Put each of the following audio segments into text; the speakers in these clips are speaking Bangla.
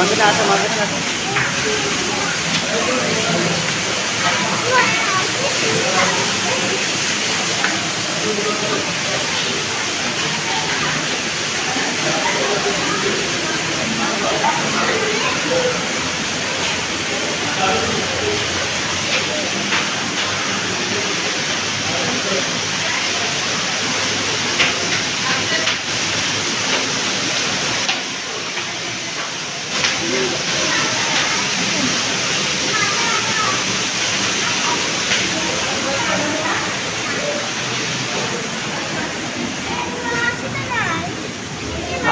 মাঝখানে আসো মাঝখানে আসো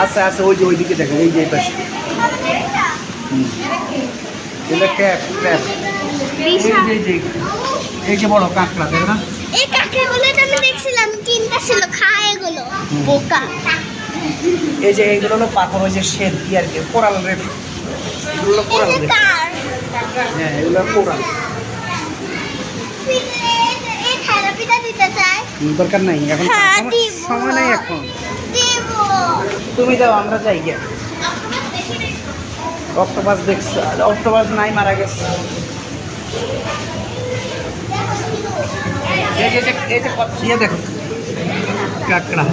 আচ্ছা আচ্ছা ওই যে ওইদিকে দেখেন এই যে এই পাশে। হুম। এটা ক্যাপ ক্যাপ। এই যে এই যে এই যে বড় কাঁকড়া দেখো না? এই আমি দেখছিলাম তিনটা ছিল খায় এগুলো। এই যে এইগুলো হলো পাথর ওই যে শেদ আর কি কোরাল রেফ এগুলো কোরাল রেফ হ্যাঁ এগুলো কোরাল। থেরাপিটা দিতে চাই। দরকার নাই এখন হ্যাঁ, সময়- নাই এখন। দেব। তুমি যাও আমরা যাই গিয়ে। অক্টোপাস দেখছ অক্টোপাস নাই মারা গেছে। ইয়ে দেখো। কাঁকড়া।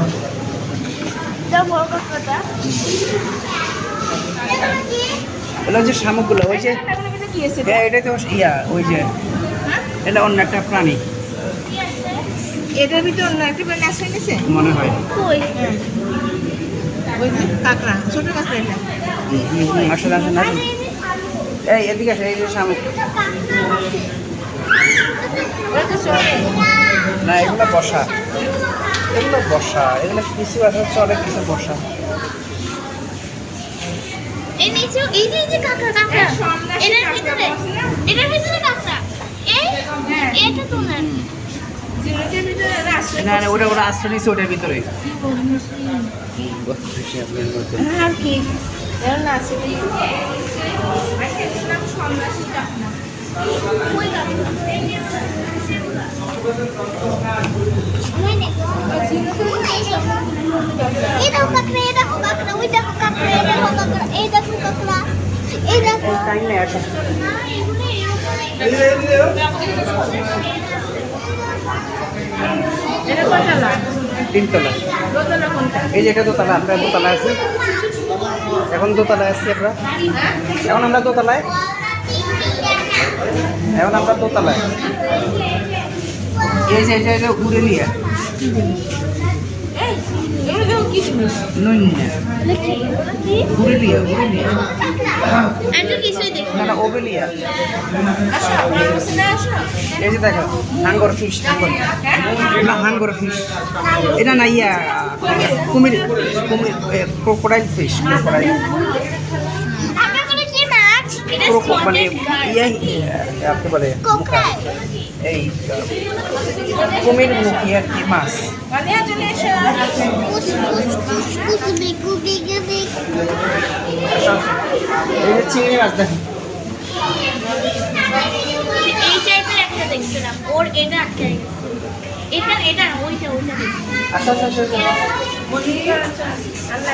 ওগুলো যে শামুকগুলো ওই যে হ্যাঁ এটাই তো ইয়া ওই যে এটা অন্য একটা প্রাণী। এটার ভিতর অন্য একটা প্রাণী আশ্রয় নিছে মনে হয়। কই? ওই যে কাঁকড়া ছোট কাঁকড়া এটা। আসেন আসেন এই এদিকে আসে এই যে শামুক না এগুলো বসা এগুলো বসা এগুলো কিছু আছে চলে কিছু বসা এই নিচে এই যে যে কাঁকড়া কাঁকড়া। এটার ভিতরে এটার ভিতরে কাঁকড়া। এই। এটা তো না জিনিসের ভিতরে ওরা আশ্রয় না না ওটা ওটা আশ্রয় নিচ্ছে ওটার ভিতরে। আর কি এই দেখো তিনতলা এই যে এটা দোতলা আমরা দোতলা আছি। এখন দোতলায় আছি আমরা। এখন আমরা দোতলায়। এখন আমরা দোতলায়। এই যে এটা উড়ে নিয়ে এগুলো দেখো কি জিনিস নুন নিয়ে উড়ে নিয়ে উড়ে নিয়ে আমি তো কিছুই দেখি না না, ওবেলিয়া। না এই যে দেখো, হাঙ্গর ফিশ হাঙ্গর। এটা হাঙ্গর না ক্রোকোডাইল ফিশ ক্রোকোডাইল আপনার কি মাছ এটা ক্রোকো মানে spotted আপনি বলে এই কুমির মুখী আর কি মাছ মানে। এই যে চিংড়ি মাছ দেখেন এই টাইপের একটা দেখছিলাম ওর এটা আটকে এটা এটা ওইটা ওইটা আসো আসো আসো। আল্লাহ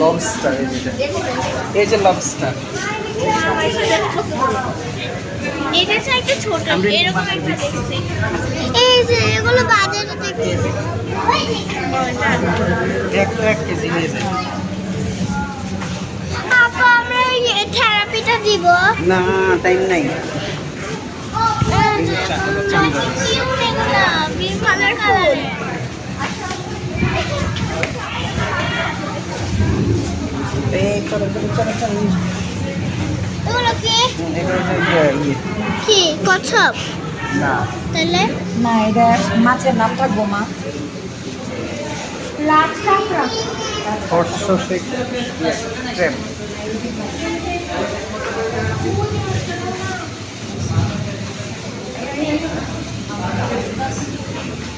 লবস্টার এই যে। লবস্টার এটা একটা ছোট এরকম একটা দেখছি। এই যে এগুলো বাজারে দেখতেছি এক এক কেজি যায় আপা আমরা থেরাপিটা দিব। না টাইম নাই। কি কচ্ছপ না তাহলে না এটা মাছের নামটা গোমা লাচ কাঁকড়া হর্ষে ট্রেপ মাজাবের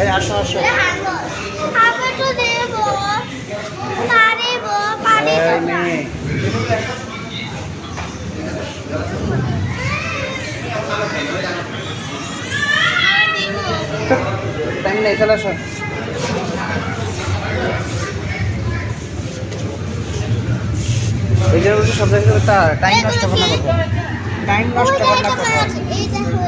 এই, আসো আসো। আমি তো দেব এই মেয়ে টাইম নেই, চলে আসো। এই যে, সব জায়গায় টাইম নষ্ট করো না টাইম নষ্ট করো না এই দেখো